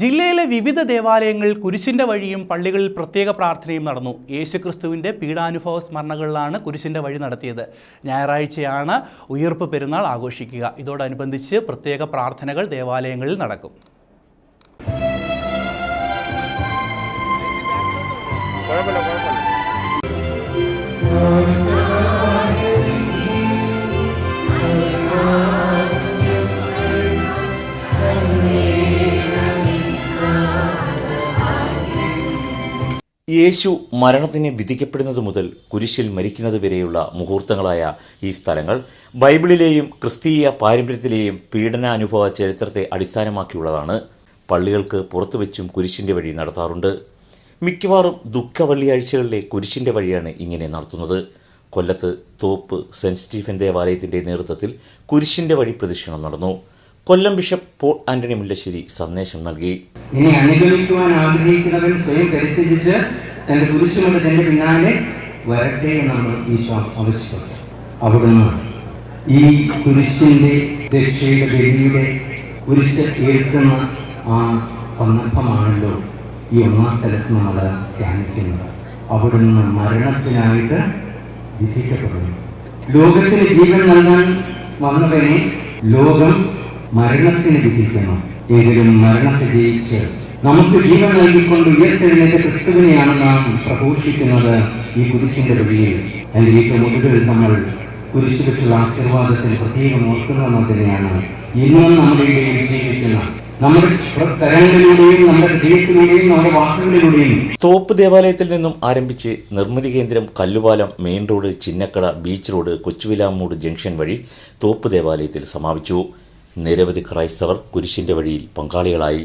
ജില്ലയിലെ വിവിധ ദേവാലയങ്ങളിൽ കുരിശിന്റെ വഴിയും പള്ളികളിൽ പ്രത്യേക പ്രാർത്ഥനയും നടന്നു. യേശുക്രിസ്തുവിന്റെ പീഡാനുഭവ സ്മരണകളിലാണ് കുരിശിന്റെ വഴി നടത്തിയത്. ഞായറാഴ്ചയാണ് ഉയർപ്പ് പെരുന്നാൾ ആഘോഷിക്കുക. ഇതോടനുബന്ധിച്ച് പ്രത്യേക പ്രാർത്ഥനകൾ ദേവാലയങ്ങളിൽ നടക്കും. കുഴപ്പമില്ല കുഴപ്പമില്ല. യേശു മരണത്തിന് വിധിക്കപ്പെടുന്നത് മുതൽ കുരിശിൽ മരിക്കുന്നത് വരെയുള്ള മുഹൂർത്തങ്ങളായ ഈ സ്ഥലങ്ങൾ ബൈബിളിലെയും ക്രിസ്തീയ പാരമ്പര്യത്തിലെയും പീഡനാനുഭവ ചരിത്രത്തെ അടിസ്ഥാനമാക്കിയുള്ളതാണ്. പള്ളികൾക്ക് പുറത്തു വെച്ചും കുരിശിന്റെ വഴി നടത്താറുണ്ട്. മിക്കവാറും ദുഃഖ വെള്ളിയാഴ്ചകളിലെ കുരിശിന്റെ വഴിയാണ് ഇങ്ങനെ നടത്തുന്നത്. കൊല്ലത്ത് തോപ്പ് സെന്റ് സ്റ്റീഫൻ ദേവാലയത്തിന്റെ നേതൃത്വത്തിൽ കുരിശിന്റെ വഴി പ്രദക്ഷിണം നടന്നു. Kollam bishop Paul Antony Mullassery സന്ദേശം നൽകി. ഇനി അനുഗമിക്കുവാൻ ആഗ്രഹിക്കുന്നവൻ സ്വയം പരിത്യജിച്ച് തന്റെ കുരിശുകൊണ്ട് തന്റെ പിന്നാലെ വരട്ടെ എന്നാണ് ഈശോ ആവശ്യപ്പെട്ടത്. അവിടുന്ന് ഈ കുരിശിന്റെ രക്ഷയുടെ ഗതിയുടെ കുരിശ് ഏൽക്കുന്ന ആ സന്ദർഭമാണല്ലോ ഈ ഒന്നാം സ്ഥലത്ത് നമ്മൾ ധ്യാനിക്കുന്നത്. അവിടുന്ന് മരണത്തിനായിട്ട് വിധിക്കപ്പെടുന്നു. ലോകത്തിന് ജീവൻ നൽകാൻ വന്നവനെ ലോകം മരണത്തിന് വിധിക്കണം എങ്കിലും മരണത്തെ ജയിച്ച് നമുക്ക് ജീവൻ നൽകിക്കൊണ്ട് ഉയർത്തെഴുന്നേറ്റ ക്രിസ്തുവിനെയാണ് നാം പ്രഘോഷിക്കുന്നത് ഈ കുരിശിന്റെ വഴിയിൽ അതിന്റെ ഏറ്റവും ഒടുവിൽ നമ്മൾ കുരിശ് ആശീർവാദത്തിൽ ആശീർവാദത്തിന് പ്രത്യേകം ഓർക്കുന്നത് തന്നെയാണ് ഇന്നും നമ്മുടെ ഇടയിൽ ജീവിക്കുന്ന നമ്മുടെ തോപ്പ് ദേവാലയത്തിൽ നിന്നും ആരംഭിച്ച് Nirmithi Kendram Kallupalam main road Chinnakada beach road Kochuvilamoodu junction വഴി തോപ്പ് ദേവാലയത്തിൽ സമാപിച്ചു. നിരവധി ക്രൈസ്തവർ കുരിശിന്റെ വഴിയിൽ പങ്കാളികളായി.